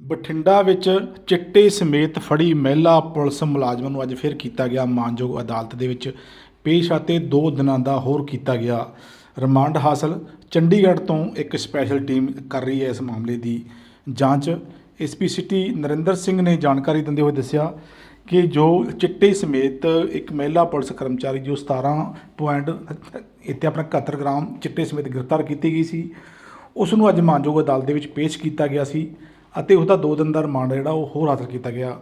ਬਠਿੰਡਾ ਵਿੱਚ ਚਿੱਟੇ ਸਮੇਤ ਫੜੀ ਮਹਿਲਾ ਪੁਲਿਸ ਮੁਲਾਜ਼ਮ ਨੂੰ ਅੱਜ ਫਿਰ ਕੀਤਾ ਗਿਆ ਮਾਨਯੋਗ ਅਦਾਲਤ ਦੇ ਵਿੱਚ ਪੇਸ਼ ਅਤੇ 2 ਦਿਨਾਂ ਦਾ ਹੋਰ ਕੀਤਾ ਗਿਆ ਰਿਮਾਂਡ ਹਾਸਲ। ਚੰਡੀਗੜ੍ਹ ਤੋਂ ਇੱਕ ਸਪੈਸ਼ਲ ਟੀਮ ਕਰ ਰਹੀ ਹੈ ਇਸ ਮਾਮਲੇ ਦੀ ਜਾਂਚ। ਐਸਪੀ ਸਿਟੀ ਨਰਿੰਦਰ ਸਿੰਘ ਨੇ ਜਾਣਕਾਰੀ ਦਿੰਦੇ ਹੋਏ ਦੱਸਿਆ ਕਿ ਜੋ ਚਿੱਟੇ ਸਮੇਤ ਇੱਕ ਮਹਿਲਾ ਪੁਲਿਸ ਕਰਮਚਾਰੀ ਜੋ 17 ਪੁਆਇੰਟ, ਇੱਥੇ ਆਪਣਾ 71 ਗ੍ਰਾਮ ਚਿੱਟੇ ਸਮੇਤ ਗ੍ਰਿਫਤਾਰ ਕੀਤੀ ਗਈ ਸੀ, ਉਸ ਨੂੰ ਅੱਜ ਮਾਨਯੋਗ ਅਦਾਲਤ ਦੇ ਵਿੱਚ ਪੇਸ਼ ਕੀਤਾ ਗਿਆ ਸੀ। ਅਤੇ ਉਹਦਾ 2 ਦਿਨ ਦਾ ਰਿਮਾਂਡ ਜਿਹੜਾ ਉਹ ਹੋਰ ਹਾਸਲ ਕੀਤਾ ਗਿਆ।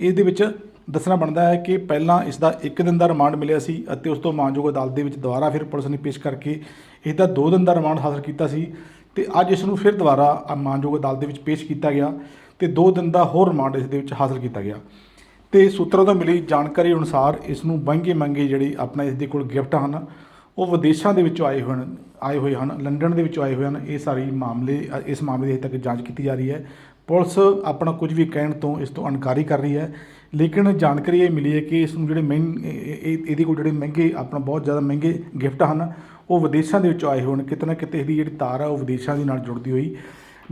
ਇਸ ਦੇ ਵਿੱਚ ਦੱਸਣਾ ਬਣਦਾ ਹੈ ਕਿ ਪਹਿਲਾਂ ਇਸ ਦਾ 1 ਦਿਨ ਦਾ ਰਿਮਾਂਡ ਮਿਲਿਆ ਸੀ ਅਤੇ ਉਸ ਤੋਂ ਮਾਨਯੋਗ ਅਦਾਲਤ ਦੇ ਵਿੱਚ ਦੁਬਾਰਾ ਫਿਰ ਪੁਲਿਸ ਨੇ ਪੇਸ਼ ਕਰਕੇ ਇਸ ਦਾ 2 ਦਿਨ ਦਾ ਰਿਮਾਂਡ ਹਾਸਲ ਕੀਤਾ ਸੀ ਤੇ ਅੱਜ ਇਸ ਨੂੰ ਫਿਰ ਦੁਬਾਰਾ ਮਾਨਯੋਗ ਅਦਾਲਤ ਦੇ ਵਿੱਚ ਪੇਸ਼ ਕੀਤਾ ਗਿਆ ਤੇ 2 ਦਿਨ ਦਾ ਹੋਰ ਰਿਮਾਂਡ ਇਸ ਦੇ ਵਿੱਚ ਹਾਸਲ ਕੀਤਾ ਗਿਆ। ਤੇ ਸੂਤਰਾਂ ਤੋਂ ਮਿਲੀ ਜਾਣਕਾਰੀ ਅਨੁਸਾਰ ਇਸ ਨੂੰ ਮਹਿੰਗੇ ਮਹਿੰਗੇ ਜਿਹੜੀ ਆਪਣਾ ਇਸ ਦੇ ਕੋਲ ਗਿਫਟ ਹਨ ਉਹ ਵਿਦੇਸ਼ਾਂ ਦੇ ਵਿੱਚੋਂ ਆਏ ਹੋਏ ਹਨ ਆਏ ਹੋਏ ਹਨ, ਲੰਡਨ ਦੇ ਵਿੱਚੋਂ ਆਏ ਹੋਏ ਹਨ। ਇਹ ਸਾਰੀ ਮਾਮਲੇ ਇਸ ਮਾਮਲੇ ਦੀ ਹਜੇ ਤੱਕ ਜਾਂਚ ਕੀਤੀ ਜਾ ਰਹੀ ਹੈ। ਪੁਲਿਸ ਆਪਣਾ ਕੁਝ ਵੀ ਕਹਿਣ ਤੋਂ ਇਸ ਤੋਂ ਇਨਕਾਰੀ ਕਰ ਰਹੀ ਹੈ। ਲੇਕਿਨ ਜਾਣਕਾਰੀ ਇਹ ਮਿਲੀ ਹੈ ਕਿ ਇਸ ਨੂੰ ਜਿਹੜੇ ਮਹਿੰਗੇ ਇਹਦੇ ਕੋਲ ਜਿਹੜੇ ਮਹਿੰਗੇ, ਆਪਣਾ ਬਹੁਤ ਜ਼ਿਆਦਾ ਮਹਿੰਗੇ ਗਿਫਟ ਹਨ, ਉਹ ਵਿਦੇਸ਼ਾਂ ਦੇ ਵਿੱਚੋਂ ਆਏ ਹੋਏ ਹਨ ਕਿਤੇ ਨਾ ਕਿਤੇ ਇਹਦੀ ਜਿਹੜੀ ਤਾਰ ਹੈ ਉਹ ਵਿਦੇਸ਼ਾਂ ਦੇ ਨਾਲ ਜੁੜਦੀ ਹੋਈ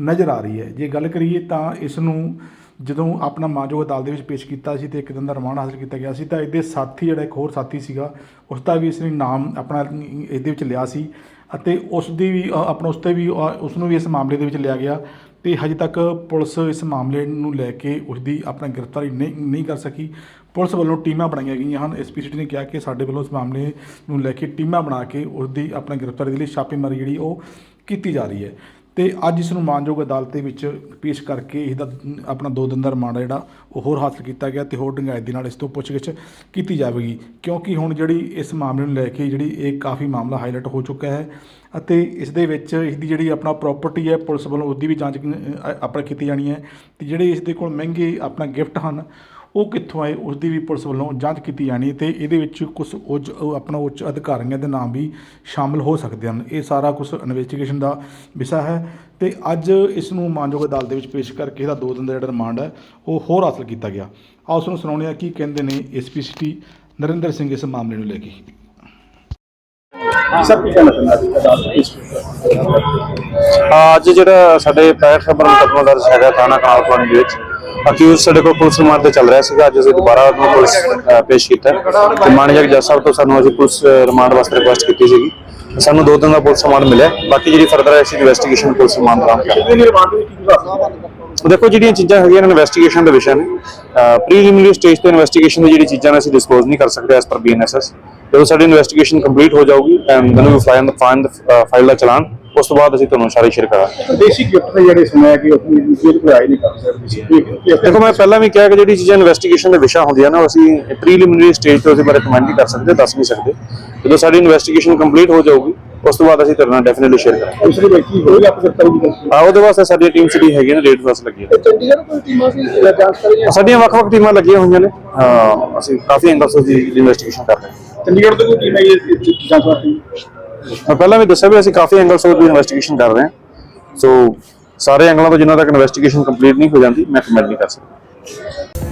ਨਜ਼ਰ ਆ ਰਹੀ ਹੈ। ਜੇ ਗੱਲ ਕਰੀਏ ਤਾਂ ਇਸ ਨੂੰ ਜਦੋਂ ਆਪਣਾ ਮਾਨਯੋਗ ਅਦਾਲਤ ਦੇ ਵਿੱਚ ਪੇਸ਼ ਕੀਤਾ ਸੀ ਤੇ ਇੱਕ ਦਿਨ ਦਾ ਰਿਮਾਂਡ ਹਾਸਲ ਕੀਤਾ ਗਿਆ ਸੀ ਤਾਂ ਇਹਦੇ ਸਾਥੀ ਜਿਹੜਾ ਇੱਕ ਹੋਰ ਸਾਥੀ ਸੀਗਾ ਉਸ ਦਾ ਵੀ ਇਸ ਨੇ ਨਾਮ ਆਪਣਾ ਇਹਦੇ ਵਿੱਚ ਲਿਆ ਸੀ ਅਤੇ ਉਸ ਦੀ ਵੀ ਆਪਣਾ ਉਸ ਤੇ ਵੀ ਅ, ਉਸ ਨੂੰ ਵੀ ਇਸ ਮਾਮਲੇ ਦੇ ਵਿੱਚ ਲਿਆ ਗਿਆ ਤੇ ਹਜੇ ਤੱਕ ਪੁਲਿਸ ਇਸ ਮਾਮਲੇ ਨੂੰ ਲੈ ਕੇ ਉਸ ਦੀ ਆਪਣਾ ਗ੍ਰਿਫਤਾਰੀ ਨਹੀਂ ਨਹੀਂ ਕਰ ਸਕੀ। ਪੁਲਿਸ ਵੱਲੋਂ ਟੀਮਾਂ ਬਣਾਈਆਂ ਗਈਆਂ ਹਨ। ਐਸਪੀ ਸਿਟੀ ਨੇ ਕਿਹਾ ਕਿ ਸਾਡੇ ਵੱਲੋਂ ਇਸ ਮਾਮਲੇ ਨੂੰ ਲੈ ਕੇ ਟੀਮਾਂ ਬਣਾ ਕੇ ਉਸ ਦੀ ਆਪਣਾ ਗ੍ਰਿਫਤਾਰੀ ਦੇ ਲਈ ਛਾਪੇਮਾਰੀ ਜਿਹੜੀ ਉਹ ਕੀਤੀ ਜਾ ਰਹੀ ਹੈ। ਤੇ ਅੱਜ ਇਸ ਨੂੰ ਮਾਨਯੋਗ ਅਦਾਲਤ ਦੇ ਵਿੱਚ ਪੇਸ਼ ਕਰਕੇ ਇਹਦਾ ਆਪਣਾ ਦੋ ਦਿਨ ਦਾ ਰਿਮਾਂਡ ਆ ਜਿਹੜਾ ਉਹ ਹੋਰ ਹਾਸਲ ਕੀਤਾ ਗਿਆ ਤੇ ਹੋਰ ਡੂੰਘਾਈ ਦੇ ਨਾਲ ਇਸ ਤੋਂ ਪੁੱਛਗਿੱਛ ਕੀਤੀ ਜਾਵੇਗੀ। ਕਿਉਂਕਿ ਹੁਣ ਜਿਹੜੀ ਇਸ ਮਾਮਲੇ ਨੂੰ ਲੈ ਕੇ ਜਿਹੜੀ ਇਹ ਕਾਫੀ ਮਾਮਲਾ ਹਾਈਲਾਈਟ ਹੋ ਚੁੱਕਾ ਹੈ ਅਤੇ ਇਸ ਦੇ ਵਿੱਚ ਇਸ ਦੀ ਜਿਹੜੀ ਆਪਣਾ ਪ੍ਰਾਪਰਟੀ ਹੈ, ਪੁਲਿਸ ਵੱਲੋਂ ਉਹਦੀ ਵੀ ਜਾਂਚ ਆਪਣਾ ਕੀਤੀ ਜਾਣੀ ਹੈ ਤੇ ਜਿਹੜੇ ਇਸ ਦੇ ਕੋਲ ਮਹਿੰਗੇ ਆਪਣਾ ਗਿਫਟ ਹਨ ਉਹ ਕਿੱਥੋਂ ਆਏ ਉਸ ਦੀ ਵੀ ਪੁਲਿਸ ਵੱਲੋਂ ਜਾਂਚ ਕੀਤੀ ਜਾਣੀ ਤੇ ਇਹਦੇ ਵਿੱਚ ਕੁਝ ਉੱਚ ਉਹ ਆਪਣਾ ਉੱਚ ਅਧਿਕਾਰੀਆਂ ਦੇ ਨਾਮ ਵੀ ਸ਼ਾਮਲ ਹੋ ਸਕਦੇ ਹਨ। ਇਹ ਸਾਰਾ ਕੁਝ ਇਨਵੈਸਟੀਗੇਸ਼ਨ ਦਾ ਵਿਸ਼ਾ ਹੈ ਤੇ ਅੱਜ ਇਸ ਨੂੰ ਮਾਨਯੋਗ ਅਦਾਲਤ ਦੇ ਵਿੱਚ ਪੇਸ਼ ਕਰਕੇ ਇਹਦਾ ਦੋ ਦਿਨ ਦਾ ਜਿਹੜਾ ਰਿਮਾਂਡ ਹੈ ਉਹ ਹੋਰ ਹਾਸਲ ਕੀਤਾ ਗਿਆ। ਆਓ ਉਸ ਨੂੰ ਸੁਣਾਉਂਦੇ ਹਾਂ ਕੀ ਕਹਿੰਦੇ ਨੇ ਐਸਪੀ ਸਿਟੀ ਨਰਿੰਦਰ ਸਿੰਘ ਇਸ ਮਾਮਲੇ ਨੂੰ ਲੈ ਕੇ। ਸਭ ਕੁਝ ਅੱਜ ਜਿਹੜਾ ਸਾਡੇ 65 ਨੰਬਰ ਮੁਕੱਦਮਾ ਦਰਜ ਹੈਗਾ ਥਾਣਾ ਕਾਲਪਾਣੀ ਦੇ ਵਿੱਚ। ਅਕਿਊਜ਼ ਸਾਡੇ ਕੋਲ ਪੁਲਿਸ ਰਿਮਾਂਡ ਤੇ ਚੱਲ ਰਿਹਾ ਸੀਗਾ ਅੱਜ ਅਸੀਂ ਦੁਬਾਰਾ ਉਹਨੂੰ ਪੁਲਿਸ ਪੇਸ਼ ਕੀਤਾ। ਤੇ ਮਾਨਯੋਗ ਜੱਜ ਸਾਹਿਬ ਤੋਂ ਸਾਨੂੰ ਅਸੀਂ ਪੁਲਿਸ ਰਿਮਾਂਡ ਵਾਸਤੇ ਰਿਕੁਐਸਟ ਕੀਤੀ ਸੀਗੀ। ਸਾਨੂੰ ਦੋ ਦਿਨ ਦਾ ਪੁਲਿਸ ਰਿਮਾਂਡ ਮਿਲਿਆ। ਬਾਕੀ ਜਿਹੜੀ ਫਰਦਰ ਐਸੀ ਇਨਵੈਸਟੀਗੇਸ਼ਨ ਪੁਲਿਸ ਰਿਮਾਂਡ ਦੌਰਾਨ ਕਰ ਇਹਦੇ ਨਿਰਮਾਣ ਦੇ ਵਿੱਚ ਕੀ ਦੱਸਦਾ ਦੇਖੋ ਜਿਹੜੀਆਂ ਚੀਜ਼ਾਂ ਹੈਗੀਆਂ ਨੇ ਇਨਵੈਸਟੀਗੇਸ਼ਨ ਦੇ ਵਿਸ਼ਾ ਨੇ ਪ੍ਰੀਲਿਮਿਨਰੀ ਸਟੇਜ ਤੇ ਇਨਵੈਸਟੀਗੇਸ਼ਨ ਦੀ ਜਿਹੜੀ ਚੀਜ਼ਾਂ ਨੇ ਅਸੀਂ ਡਿਸਕਲੋਜ਼ ਨਹੀਂ ਕਰ ਸਕਦੇ ਐਸ ਪਰ ਬੀਐਨਐਸਐਸ ਜਦੋਂ ਸਾਡੀ ਇਨਵੈਸਟੀਗੇਸ਼ਨ ਕੰਪਲੀਟ ਹੋ ਜਾਊਗੀ ਐਂਡ ਦੈਨ ਵੀ ਫਾਈਨ ਫਾਈਲ ਦਾ ਚਲਾਨ। ਉਸ ਤੋਂ ਬਾਅਦ ਅਸੀਂ ਤੁਹਾਨੂੰ ਸਾਰੇ ਸ਼ੇਅਰ ਕਰਾਂਗੇ। ਦੇਸੀ ਗਿਫਟ ਨੇ ਜਿਹੜੇ ਸੁਣਿਆ ਕਿ ਉਹ ਜੇਲ੍ਹ ਕੋਈ ਆਈ ਨਹੀਂ ਕਰ ਸਕਦੇ ਸੀ। ਦੇਖੋ ਮੈਂ ਪਹਿਲਾਂ ਵੀ ਕਿਹਾ ਕਿ ਜਿਹੜੀ ਚੀਜ਼ਾਂ ਇਨਵੈਸਟੀਗੇਸ਼ਨ ਦੇ ਵਿਸ਼ਾ ਹੁੰਦੀਆਂ ਨੇ ਅਸੀਂ ਪ੍ਰੀਲਿਮਿਨਰੀ ਸਟੇਜ ਤੇ ਉਹਦੇ ਬਾਰੇ ਕਮੈਂਟ ਨਹੀਂ ਕਰ ਸਕਦੇ ਦੱਸ ਨਹੀਂ ਸਕਦੇ। ਜਦੋਂ ਸਾਡੀ ਇਨਵੈਸਟੀਗੇਸ਼ਨ ਕੰਪਲੀਟ ਹੋ ਜਾਊਗੀ ਉਸ ਤੋਂ ਬਾਅਦ ਅਸੀਂ ਤੁਹਾਡੇ ਨਾਲ ਡੈਫੀਨਿਟਲੀ ਸ਼ੇਅਰ ਕਰਾਂਗੇ। ਦੂਸਰੀ ਵਿਅਕਤੀ ਹੋਈ ਆਪ ਕਰਤਾ ਵੀ ਦੱਸੋ ਆ ਉਹਦੇ ਵਾਸਤੇ ਸਾਡੀ ਟੀਮ ਜਿਹੜੀ ਹੈਗੀ ਨੇ ਰੇਡ ਫਸ ਲੱਗੀ ਹੈ ਚੰਡੀਗੜ੍ਹ ਕੋਈ ਟੀਮਾਂ ਸੀ ਜਾਂ ਜਾਂਚ ਕਰ ਰਹੀਆਂ। ਸਾਡੀਆਂ ਵੱਖ-ਵੱਖ ਟੀਮਾਂ ਲੱਗੀਆਂ ਹੋਈਆਂ ਨੇ। ਹਾਂ ਅਸੀਂ ਕਾਫੀ ਐਂਗਲਸ ਦੀ ਇਨਵੈਸਟੀਗੇਸ਼ਨ ਕਰ ਰਹੇ ਹਾਂ। ਚੰਡੀਗੜ੍ਹ ਤੋਂ ਕੋਈ ਟੀਮ ਹੈ ਜਾਂਚ ਵਾਸਤੇ? ਮੈਂ ਪਹਿਲਾਂ ਵੀ ਦੱਸਿਆ ਵੀ ਅਸੀਂ ਕਾਫੀ ਐਂਗਲਸ ਤੋਂ ਇਨਵੈਸਟੀਗੇਸ਼ਨ ਕਰ ਰਹੇ ਹਾਂ। ਸੋ ਸਾਰੇ ਐਂਗਲਾਂ ਤੋਂ ਜਿੰਨਾ ਤੱਕ ਇਨਵੈਸਟੀਗੇਸ਼ਨ ਕੰਪਲੀਟ ਨਹੀਂ ਹੋ ਜਾਂਦੀ, ਮੈਂ ਕਮੈਂਟ ਨਹੀਂ ਕਰ ਸਕਦਾ।